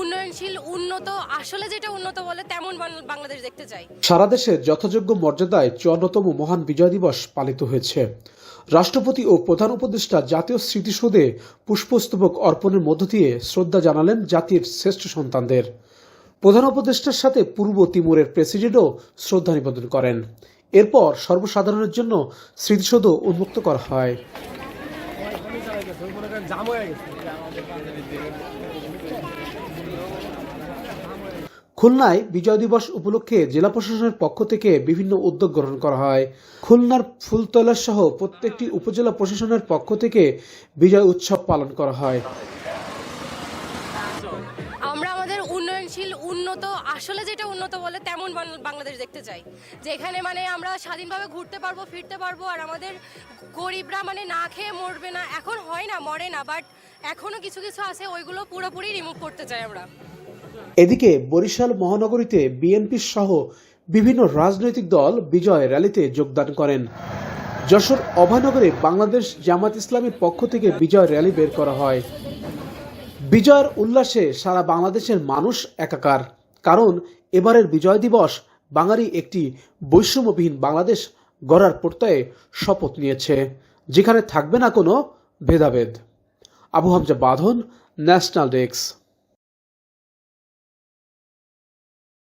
উন্নয়নশীল, উন্নত, আসলে যেটা উন্নত বলে তেমন বাংলাদেশ দেখতে চাই। সারা দেশে যথাযোগ্য মর্যাদায় চুয়ান্নতম মহান বিজয় দিবস পালিত হয়েছে। রাষ্ট্রপতি ও প্রধান উপদেষ্টা জাতীয় স্মৃতিসৌধে পুষ্পস্তবক অর্পণের মধ্য দিয়ে শ্রদ্ধা জানালেন জাতির শ্রেষ্ঠ সন্তানদের। প্রধান উপদেষ্টার সাথে পূর্ব তিমুরের প্রেসিডেন্টও শ্রদ্ধা নিবেদন করেন। এরপর সর্বসাধারণের জন্য স্মৃতিসৌধ উন্মুক্ত করা হয়। খুলনায় বিজয় দিবস উপলক্ষে জেলা প্রশাসনের পক্ষ থেকে বিভিন্ন উদ্যোগ গ্রহণ করা হয়। খুলনার ফুলতলা সহ প্রত্যেকটি উপজেলা প্রশাসনের পক্ষ থেকে বিজয় উৎসব পালন করা হয়। উন্নয়নশীল, উন্নত, আসলে যেটা উন্নত বলে তেমন বাংলাদেশ দেখতে চাই। যেখানে মানে আমরা স্বাধীনভাবে ঘুরতে পারব, ফিরতে পারব, আর আমাদের গরিবরা মানে না খেয়ে মরবে না। এখন হয় না, মরে না বাট এখনও কিছু কিছু আছে, ওইগুলো পুরোপুরি রিমুভ করতে চাই আমরা। এদিকে বরিশাল মহানগরীতে বিএনপি সহ বিভিন্ন রাজনৈতিক দল বিজয় র্যালিতে যোগদান করেন। যশোর অভয়নগরে বাংলাদেশ জামাত ইসলামের পক্ষ থেকে বিজয় র্যালি বের করা হয়। বিজয়ের উল্লাসে সারা বাংলাদেশের মানুষ একাকার। কারণ, এবারের বিজয় দিবস বাঙালি একটি বৈষম্যবিহীন বাংলাদেশ গড়ার প্রত্যয়ে শপথ নিয়েছে, যেখানে থাকবে না কোনো ভেদাভেদ। আবু হামজা বাঁধন, ন্যাশনাল ডেস্ক।